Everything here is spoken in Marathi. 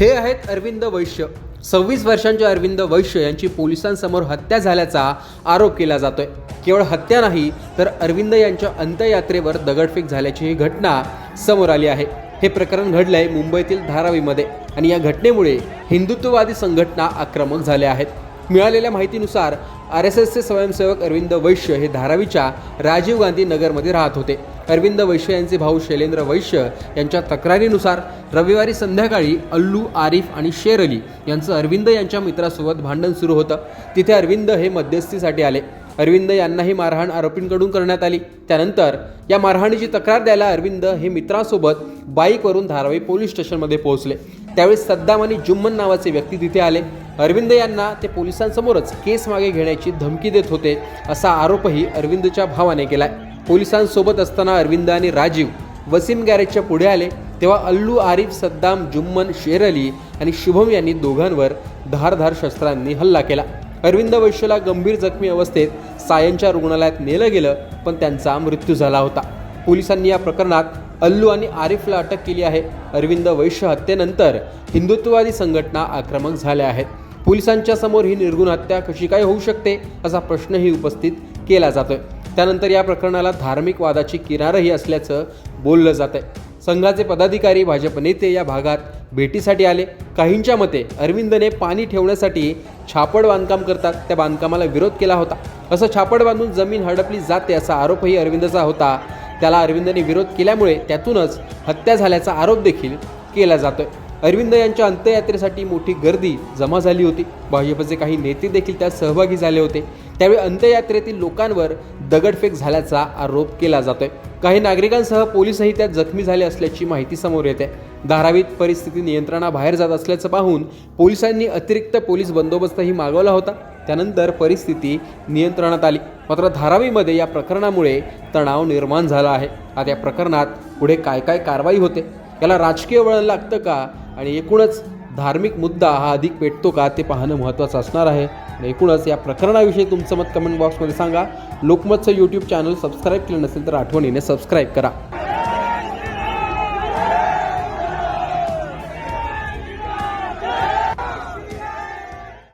हे आहेत अरविंद वैश्य? सव्वीस वर्षांचे अरविंद वैश्य यांची पोलिसांसमोर हत्या झाल्याचा आरोप केला जातोय. केवळ हत्या नाही तर अरविंद यांच्या अंत्ययात्रेवर दगडफेक झाल्याची ही घटना समोर आली आहे. हे प्रकरण घडलंय मुंबईतील धारावीमध्ये आणि या घटनेमुळे हिंदुत्ववादी संघटना आक्रमक झाल्या आहेत. मिळालेल्या माहितीनुसार आर एस एसचे स्वयंसेवक अरविंद वैश्य हे धारावीच्या राजीव गांधी नगरमध्ये राहत होते. अरविंद वैश्य यांचे भाऊ शैलेंद्र वैश्य यांच्या तक्रारीनुसार रविवारी संध्याकाळी अल्लू आरिफ आणि शेर अली यांचं अरविंद यांच्या मित्रासोबत भांडण सुरू होतं. तिथे अरविंद हे मध्यस्थीसाठी आले. अरविंद यांनाही मारहाण आरोपींकडून करण्यात आली. त्यानंतर या मारहाणीची तक्रार द्यायला अरविंद हे मित्रासोबत बाईकवरून धारावी पोलीस स्टेशनमध्ये पोहोचले. त्यावेळी सद्दाम आणि जुम्मन नावाचे व्यक्ती तिथे आले. अरविंद यांना ते पोलिसांसमोरच केस मागे घेण्याची धमकी देत होते असा आरोपही अरविंदच्या भावाने केलाय. पोलिसांसोबत असताना अरविंद आणि राजीव वसीम गॅरेजच्या पुढे आले तेव्हा अल्लू आरिफ सद्दाम जुम्मन शेर अली आणि शुभम यांनी दोघांवर धारधार शस्त्रांनी हल्ला केला. अरविंद वैश्यला गंभीर जखमी अवस्थेत सायनच्या रुग्णालयात नेलं गेलं पण त्यांचा मृत्यू झाला होता. पोलिसांनी या प्रकरणात अल्लू आणि आरिफला अटक केली आहे. अरविंद वैश्य हत्येनंतर हिंदुत्ववादी संघटना आक्रमक झाल्या आहेत. पोलिसांच्या समोर ही निर्गुण हत्या कशी काय होऊ शकते असा प्रश्नही उपस्थित केला जातोय. त्यानंतर या प्रकरणाला धार्मिक वादाची किनारही असल्याचं बोललं जात आहे. संघाचे पदाधिकारी भाजप नेते या भागात भेटीसाठी आले. काहींच्या मते अरविंदने पाणी ठेवण्यासाठी छापड बांधकाम करतात त्या बांधकामाला विरोध केला होता. असं छापड बांधून जमीन हडपली जाते असा आरोपही अरविंदचा होता. त्याला अरविंदने विरोध केल्यामुळे त्यातूनच हत्या झाल्याचा आरोप देखील केला जातोय. अरविंद यांच्या अंत्ययात्रेसाठी मोठी गर्दी जमा झाली होती. भाजपचे काही नेते देखील त्यात सहभागी झाले होते. त्यावेळी अंत्ययात्रेतील लोकांवर दगडफेक झाल्याचा आरोप केला जातोय. काही नागरिकांसह पोलीसही त्यात जखमी झाले असल्याची माहिती समोर येते. धारावीत परिस्थिती नियंत्रणाबाहेर जात असल्याचं पाहून पोलिसांनी अतिरिक्त पोलीस बंदोबस्तही मागवला होता. त्यानंतर परिस्थिती नियंत्रणात आली. मात्र धारावीमध्ये या प्रकरणामुळे तणाव निर्माण झाला आहे. आता या प्रकरणात पुढे काय काय कारवाई होते? याला राजकीय वळण लागतं का? आणि एकूणच धार्मिक मुद्दा हा अधिक पेटतो का ते पाहणं महत्त्वाचं असणार आहे. आणि एकूणच या प्रकरणाविषयी तुमचं मत कमेंट बॉक्समध्ये सांगा. लोकमतचं यूट्यूब चॅनल सबस्क्राईब केलं नसेल तर आठवणीने सबस्क्राईब करा.